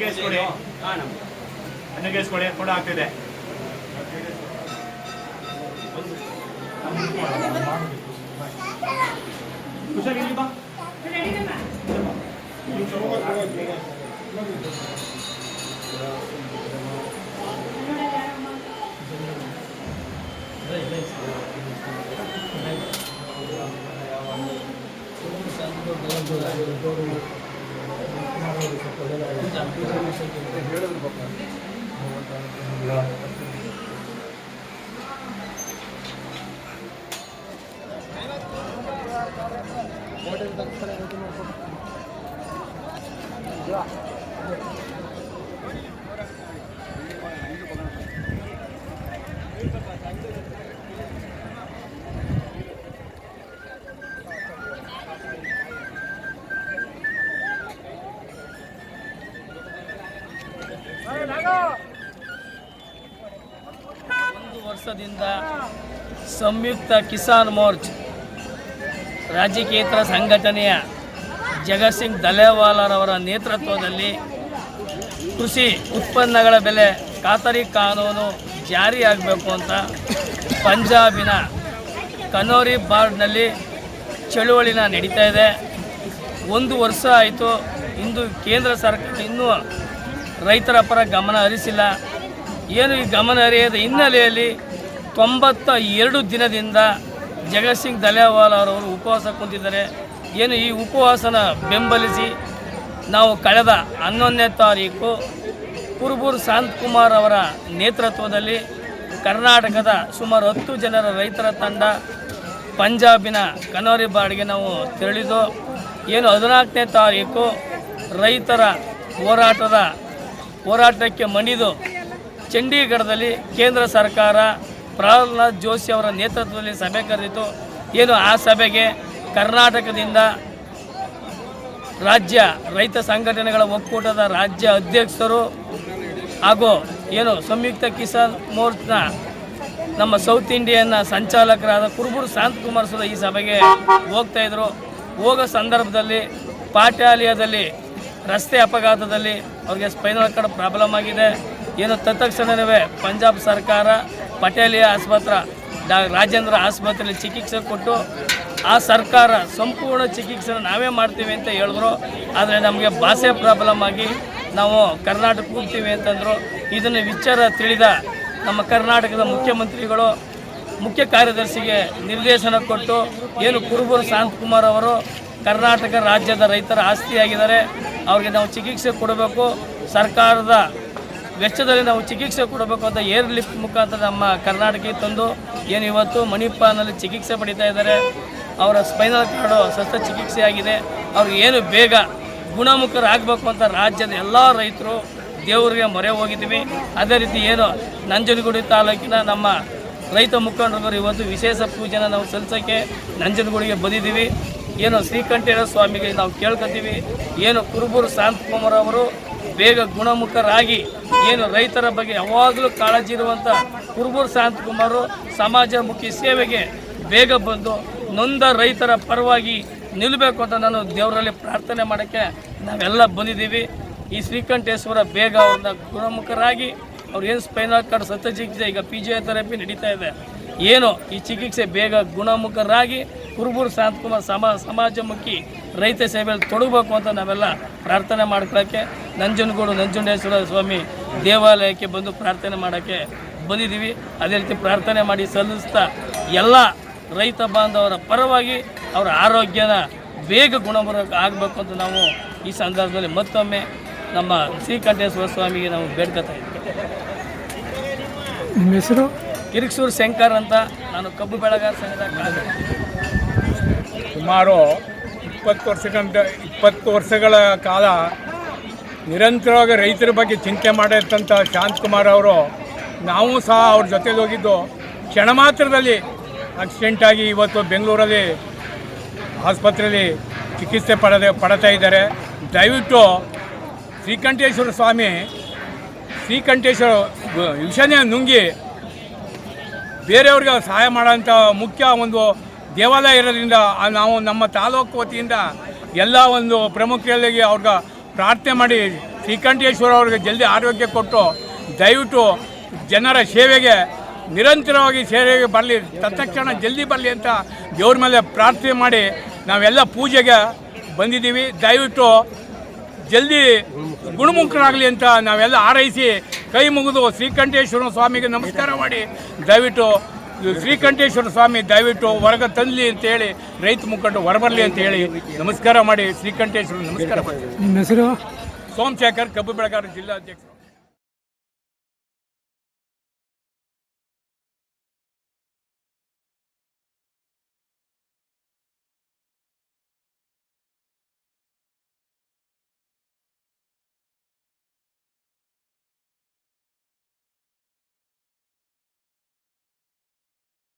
Case ಕೊಡಿ ಅನ್ನ case ಕೊಡಿ ಆಗ್ತಿದೆ. ಹುಷಾರಿಲ್ಲ ಬಾ ಒಂದು ವರ್ಷದಿಂದ ಸಂಯುಕ್ತ ಕಿಸಾನ್ ಮೋರ್ಚ್, ರಾಜಕೀಯೇತರ ಸಂಘಟನೆಯ ಜಗತ್ಸಿಂಗ್ ದಲೇವಾಲರವರ ನೇತೃತ್ವದಲ್ಲಿ ಕೃಷಿ ಉತ್ಪನ್ನಗಳ ಬೆಲೆ ಖಾತರಿ ಕಾನೂನು ಜಾರಿಯಾಗಬೇಕು ಅಂತ ಪಂಜಾಬಿನ ಕನೋರಿ ಬಾರ್ಡ್ನಲ್ಲಿ ಚಳುವಳಿನ ನಡೀತಾ ಇದೆ. ಒಂದು ವರ್ಷ ಆಯಿತು, ಇಂದು ಕೇಂದ್ರ ಸರ್ಕಾರ ಇನ್ನೂ ರೈತರ ಪರ ಗಮನ ಹರಿಸಿಲ್ಲ. ಏನು ಈ ಗಮನ ಹರಿಯದ ಹಿನ್ನೆಲೆಯಲ್ಲಿ ತೊಂಬತ್ತ ಎರಡು ದಿನದಿಂದ ಜಗತ್ಸಿಂಗ್ ದಲೇವಾಲ್ ಅವರವರು ಉಪವಾಸ ಕುಂತಿದ್ದಾರೆ. ಏನು ಈ ಉಪವಾಸನ ಬೆಂಬಲಿಸಿ ನಾವು ಕಳೆದ ಹನ್ನೊಂದನೇ ತಾರೀಕು ಕುರುಬೂರು ಶಾಂತಕುಮಾರ್ ಅವರ ನೇತೃತ್ವದಲ್ಲಿ ಕರ್ನಾಟಕದ ಸುಮಾರು ಹತ್ತು ಜನರ ರೈತರ ತಂಡ ಪಂಜಾಬಿನ ಕನೋರಿ ಬಾಡಿಗೆ ನಾವು ತೆರಳಿದ್ದು. ಏನು ಹದಿನಾಲ್ಕನೇ ತಾರೀಕು ರೈತರ ಹೋರಾಟದ ಹೋರಾಟಕ್ಕೆ ಮಣಿದು ಚಂಡೀಗಢದಲ್ಲಿ ಕೇಂದ್ರ ಸರ್ಕಾರ ಪ್ರಹ್ಲಾದ್ ಜೋಶಿ ಅವರ ನೇತೃತ್ವದಲ್ಲಿ ಸಭೆ ಕರೆದಿತ್ತು. ಏನು ಆ ಸಭೆಗೆ ಕರ್ನಾಟಕದಿಂದ ರಾಜ್ಯ ರೈತ ಸಂಘಟನೆಗಳ ಒಕ್ಕೂಟದ ರಾಜ್ಯ ಅಧ್ಯಕ್ಷರು ಹಾಗೂ ಏನು ಸಂಯುಕ್ತ ಕಿಸಾನ್ ಮೋರ್ಚ್ನ ನಮ್ಮ ಸೌತ್ ಇಂಡಿಯನ್ನ ಸಂಚಾಲಕರಾದ ಕುರುಬೂರು ಶಾಂತಕುಮಾರ್ ಸುರ ಈ ಸಭೆಗೆ ಹೋಗ್ತಾ ಇದ್ರು. ಹೋಗೋ ಸಂದರ್ಭದಲ್ಲಿ ಪಾಟ್ಯಾಲಯದಲ್ಲಿ ರಸ್ತೆ ಅಪಘಾತದಲ್ಲಿ ಅವ್ರಿಗೆ ಸ್ಪೈನಲ್ ಕಾರ್ಡ್ ಪ್ರಾಬ್ಲಮ್ ಆಗಿದೆ. ಏನು ತತ್ಕ್ಷಣವೇ ಪಂಜಾಬ್ ಸರ್ಕಾರ ಪಟೇಲಿಯ ಆಸ್ಪತ್ರೆ, ಡಾ ರಾಜೇಂದ್ರ ಆಸ್ಪತ್ರೆಯಲ್ಲಿ ಚಿಕಿತ್ಸೆ ಕೊಟ್ಟು ಆ ಸರ್ಕಾರ ಸಂಪೂರ್ಣ ಚಿಕಿತ್ಸೆ ನಾವೇ ಮಾಡ್ತೀವಿ ಅಂತ ಹೇಳಿದ್ರು. ಆದರೆ ನಮಗೆ ಭಾಷೆ ಪ್ರಾಬ್ಲಮ್ ಆಗಿ ನಾವು ಕರ್ನಾಟಕ ಹೋಗ್ತೀವಿ ಅಂತಂದರು. ಇದನ್ನು ವಿಚಾರ ತಿಳಿದ ನಮ್ಮ ಕರ್ನಾಟಕದ ಮುಖ್ಯಮಂತ್ರಿಗಳು ಮುಖ್ಯ ಕಾರ್ಯದರ್ಶಿಗೆ ನಿರ್ದೇಶನ ಕೊಟ್ಟು ಏನು ಕುರುಬೂರು ಶಾಂತಕುಮಾರ್ ಅವರು ಕರ್ನಾಟಕ ರಾಜ್ಯದ ರೈತರ ಆಸ್ತಿಯಾಗಿದ್ದಾರೆ. ಅವ್ರಿಗೆ ನಾವು ಚಿಕಿತ್ಸೆ ಕೊಡಬೇಕು. ಸರ್ಕಾರದ ವೆಚ್ಚದಲ್ಲಿ ನಾವು ಚಿಕಿತ್ಸೆ ಕೊಡಬೇಕು ಅಂತ ಏರ್ ಲಿಫ್ಟ್ ಮುಖಾಂತರ ನಮ್ಮ ಕರ್ನಾಟಕಕ್ಕೆ ತಂದು ಏನು ಇವತ್ತು ಮಣಿಪಾಲ್ನಲ್ಲಿ ಚಿಕಿತ್ಸೆ ಪಡಿತಾ ಇದ್ದಾರೆ. ಅವರ ಸ್ಪೈನಲ್ ಕಾರ್ಡು ಶಸ್ತ್ರಚಿಕಿತ್ಸೆ ಆಗಿದೆ ಅವ್ರಿಗೆ ಏನು ಬೇಗ ಗುಣಮುಖರಾಗಬೇಕು ಅಂತ ರಾಜ್ಯದ ಎಲ್ಲ ರೈತರು ದೇವರಿಗೆ ಮೊರೆ ಹೋಗಿದ್ದೀವಿ. ಅದೇ ರೀತಿ ಏನು ನಂಜನಗುಡಿ ತಾಲೂಕಿನ ನಮ್ಮ ರೈತ ಮುಖಂಡರು ಇವತ್ತು ವಿಶೇಷ ಪೂಜೆನ ನಾವು ಸಲ್ಲಿಸೋಕ್ಕೆ ನಂಜನಗೂಡಿಗೆ ಬಂದಿದ್ದೀವಿ. ಏನು ಶ್ರೀಕಂಠೇಶ್ವರ ಸ್ವಾಮಿಗೆ ನಾವು ಕೇಳ್ಕೊತೀವಿ. ಏನು ಕುರುಬೂರು ಶಾಂತಕುಮಾರ್ ಅವರು ಬೇಗ ಗುಣಮುಖರಾಗಿ ಏನು ರೈತರ ಬಗ್ಗೆ ಯಾವಾಗಲೂ ಕಾಳಜಿ ಇರುವಂಥ ಕುರುಬೂರು ಶಾಂತಕುಮಾರು ಸಮಾಜಮುಖಿ ಸೇವೆಗೆ ಬೇಗ ಬಂದು ನೊಂದ ರೈತರ ಪರವಾಗಿ ನಿಲ್ಲಬೇಕು ಅಂತ ನಾನು ದೇವರಲ್ಲಿ ಪ್ರಾರ್ಥನೆ ಮಾಡೋಕ್ಕೆ ನಾವೆಲ್ಲ ಬಂದಿದ್ದೀವಿ. ಈ ಶ್ರೀಕಂಠೇಶ್ವರ ಬೇಗ ಅವ್ರನ್ನ ಗುಣಮುಖರಾಗಿ ಅವ್ರು ಏನು ಸ್ಪೈನಲ್ ಕಾರ್ಡ್ ಸತ್ಯ ಚಿಕಿತ್ಸೆ ಈಗ ಪಿ ಜಿ ಥೆರಪಿ ನಡೀತಾ ಇದೆ. ಏನು ಈ ಚಿಕಿತ್ಸೆ ಬೇಗ ಗುಣಮುಖರಾಗಿ ಕುರುಬೂರು ಶಾಂತಕುಮಾರ್ ಸಮಾ, ಸಮಾಜಮುಖಿ ರೈತ ಸೇವೆಯಲ್ಲಿ ತೊಡಗಬೇಕು ಅಂತ ನಾವೆಲ್ಲ ಪ್ರಾರ್ಥನೆ ಮಾಡ್ಕೊಳ್ಳೋಕ್ಕೆ ನಂಜನಗೂಡು ನಂಜುಂಡೇಶ್ವರ ಸ್ವಾಮಿ ದೇವಾಲಯಕ್ಕೆ ಬಂದು ಪ್ರಾರ್ಥನೆ ಮಾಡೋಕ್ಕೆ ಬಂದಿದ್ದೀವಿ. ಅದೇ ರೀತಿ ಪ್ರಾರ್ಥನೆ ಮಾಡಿ ಸಲ್ಲಿಸ್ತಾ ಎಲ್ಲ ರೈತ ಬಾಂಧವರ ಪರವಾಗಿ ಅವರ ಆರೋಗ್ಯನ ಬೇಗ ಗುಣಮುಖ ಆಗಬೇಕು ಅಂತ ನಾವು ಈ ಸಂದರ್ಭದಲ್ಲಿ ಮತ್ತೊಮ್ಮೆ ನಮ್ಮ ಶ್ರೀಕಂಠೇಶ್ವರ ಸ್ವಾಮಿಗೆ ನಾವು ಬೇಡ್ಕೊತಾ ಇದ್ದೀವಿ ನಿಮ್ಮ ಹೆಸರು? ಕಿರಿಕ್ಸೂರು ಶಂಕರ್ ಅಂತ ನಾನು ಕಬ್ಬು ಬೆಳಗಾರ ಸಂಘದ ಸುಮಾರು ಇಪ್ಪತ್ತು ವರ್ಷಕ್ಕಂತ ಇಪ್ಪತ್ತು ವರ್ಷಗಳ ಕಾಲ ನಿರಂತರವಾಗಿ ರೈತರ ಬಗ್ಗೆ ಚಿಂತೆ ಮಾಡಿರ್ತಂಥ ಶಾಂತಕುಮಾರ್ ಅವರು, ನಾವು ಸಹ ಅವ್ರ ಜೊತೆಗೆ ಹೋಗಿದ್ದು. ಕ್ಷಣ ಮಾತ್ರದಲ್ಲಿ ಆಕ್ಸಿಡೆಂಟಾಗಿ ಇವತ್ತು ಬೆಂಗಳೂರಲ್ಲಿ ಆಸ್ಪತ್ರೆಯಲ್ಲಿ ಚಿಕಿತ್ಸೆ ಪಡೆದ, ಪಡ್ತಾ ಇದ್ದಾರೆ. ದಯವಿಟ್ಟು ಶ್ರೀಕಂಠೇಶ್ವರ ಸ್ವಾಮಿ, ಶ್ರೀಕಂಠೇಶ್ವರ ವಿಷನೇ ನುಂಗಿ ಬೇರೆಯವ್ರಿಗೆ ಸಹಾಯ ಮಾಡೋಂಥ ಮುಖ್ಯ ಒಂದು ದೇವಾಲಯ ಇರೋದ್ರಿಂದ ನಾವು ನಮ್ಮ ತಾಲೂಕು ವತಿಯಿಂದ ಎಲ್ಲ ಒಂದು ಪ್ರಮುಖರಿಗೆ ಅವ್ರಿಗೆ ಪ್ರಾರ್ಥನೆ ಮಾಡಿ ಶ್ರೀಕಂಠೇಶ್ವರ ಅವರಿಗೆ ಜಲ್ದಿ ಆರೋಗ್ಯ ಕೊಟ್ಟು ದಯವಿಟ್ಟು ಜನರ ಸೇವೆಗೆ ನಿರಂತರವಾಗಿ ಸೇವೆಗೆ ಬರಲಿ, ತತ್ಕ್ಷಣ ಜಲ್ದಿ ಬರಲಿ ಅಂತ ದೇವ್ರ ಮೇಲೆ ಪ್ರಾರ್ಥನೆ ಮಾಡಿ ನಾವೆಲ್ಲ ಪೂಜೆಗೆ ಬಂದಿದ್ದೀವಿ. ದಯವಿಟ್ಟು ಜಲ್ದಿ ಗುಣಮುಖರಾಗಲಿ ಅಂತ ನಾವೆಲ್ಲ ಆರೈಸಿ ಕೈ ಮುಗಿದು ಶ್ರೀಕಂಠೇಶ್ವರ ಸ್ವಾಮಿಗೆ ನಮಸ್ಕಾರ ಮಾಡಿ ದಯವಿಟ್ಟು ಶ್ರೀಕಂಠೇಶ್ವರ ಸ್ವಾಮಿ ದಯವಿಟ್ಟು ಹೊರಗೆ ತಂದಲಿ ಅಂತ ಹೇಳಿ ರೈತ ಮುಖಂಡ ಹೊರಬರ್ಲಿ ಅಂತ ಹೇಳಿ ನಮಸ್ಕಾರ ಮಾಡಿ ಶ್ರೀಕಂಠೇಶ್ವರ ನಮಸ್ಕಾರ ನಿಮ್ಮ ಹೆಸರು? ಸೋಮಶೇಖರ್ ಕಬ್ಬು ಜಿಲ್ಲಾ ಜಿಲ್ಲಾಧ್ಯಕ್ಷ